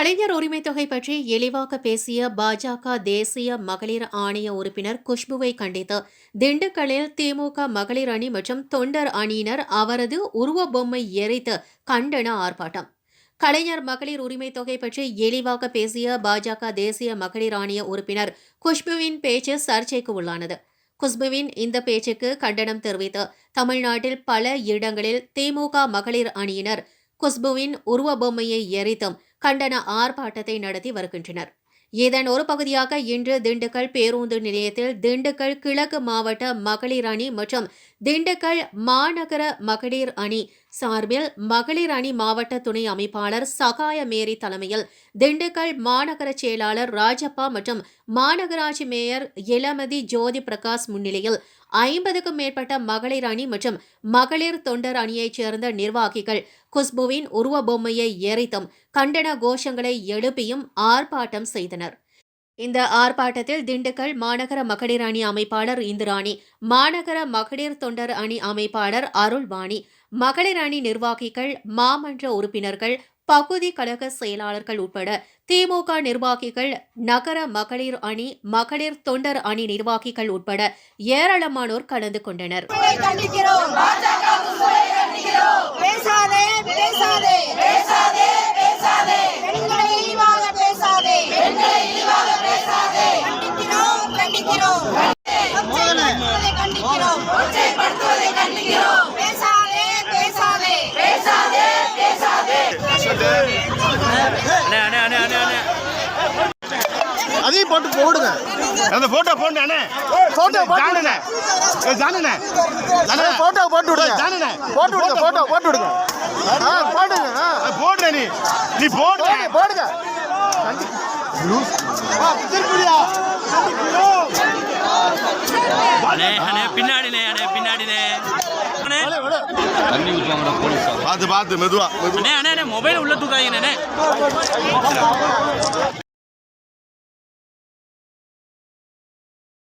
கலைஞர் உரிமை தொகை பற்றி இழிவாக பேசிய பாஜக தேசிய மகளிர் ஆணைய உறுப்பினர் குஷ்புவை கண்டித்து திண்டுக்கல்லில் திமுக மகளிர் அணி மற்றும் தொண்டர் அணியினர் அவரது உருவ பொம்மை எரித்து கண்டன ஆர்ப்பாட்டம். கலைஞர் மகளிர் உரிமை தொகை பற்றி இழிவாக பேசிய பாஜக தேசிய மகளிர் ஆணைய உறுப்பினர் குஷ்புவின் பேச்சு சர்ச்சைக்கு உள்ளானது. குஷ்புவின் இந்த பேச்சுக்கு கண்டனம் தெரிவித்து தமிழ்நாட்டில் பல இடங்களில் திமுக மகளிர் அணியினர் குஷ்புவின் உருவ பொம்மையை எரித்தும் கண்டன ஆர்ப்பாட்டத்தை நடத்தி வருகின்றனர். இதன் ஒரு பகுதியாக இன்று திண்டுக்கல் பேருந்து நிலையத்தில் திண்டுக்கல் கிழக்கு மாவட்ட மகளிர் அணி மற்றும் திண்டுக்கல் மாநகர மகளிர் அணி சார்பில் மகளிர் அணி மாவட்ட துணை அமைப்பாளர் சகாய மேரி தலைமையில் திண்டுக்கல் மாநகர செயலாளர் ராஜப்பா மற்றும் மாநகராட்சி மேயர் இளமதி ஜோதி பிரகாஷ் முன்னிலையில் ஐம்பதுக்கும் மேற்பட்ட மகளிர் அணி மற்றும் மகளிர் தொண்டர் அணியைச் சேர்ந்த நிர்வாகிகள் குஷ்புவின் உருவ பொம்மையை எரித்தும் கண்டன கோஷங்களை எழுப்பியும் ஆர்ப்பாட்டம் செய்தனர். இந்த ஆர்ப்பாட்டத்தில் திண்டுக்கல் மாநகர மகளிர் அணி அமைப்பாளர் இந்திராணி மாநகர மகளிர் தொண்டர் அணி அமைப்பாளர் அருள்வாணி மகளிர் அணி நிர்வாகிகள் மாமன்ற உறுப்பினர்கள் பகுதி கழக செயலாளர்கள் உட்பட திமுக நிர்வாகிகள் நகர மகளிர் அணி மகளிர் தொண்டர் அணி நிர்வாகிகள் உட்பட ஏராளமானோர் கலந்து கொண்டனர். அதையும் போட்டு போடுங்க. அந்த போட்டோ அண்ணே. போட்டோ ஜானுண்ணே. ஏ ஜானுண்ணே. போட்டோ போட்டு விடுங்க. ஜானுண்ணே. போட்டு விடுங்க போட்டோ போட்டு விடுங்க. ஆ போடுங்க போடுற நீ. நீ போடுங்க போடுங்க ஆ, திருப்பிடியா அண்ணே அண்ணே பின்னாடினே அண்ணே. பின்னாடினே. பார்த்து பார்த்து மெதுவா மெதுவா. அண்ணே அண்ணே மொபைல் உள்ள தூக்காதீங்க அண்ணே.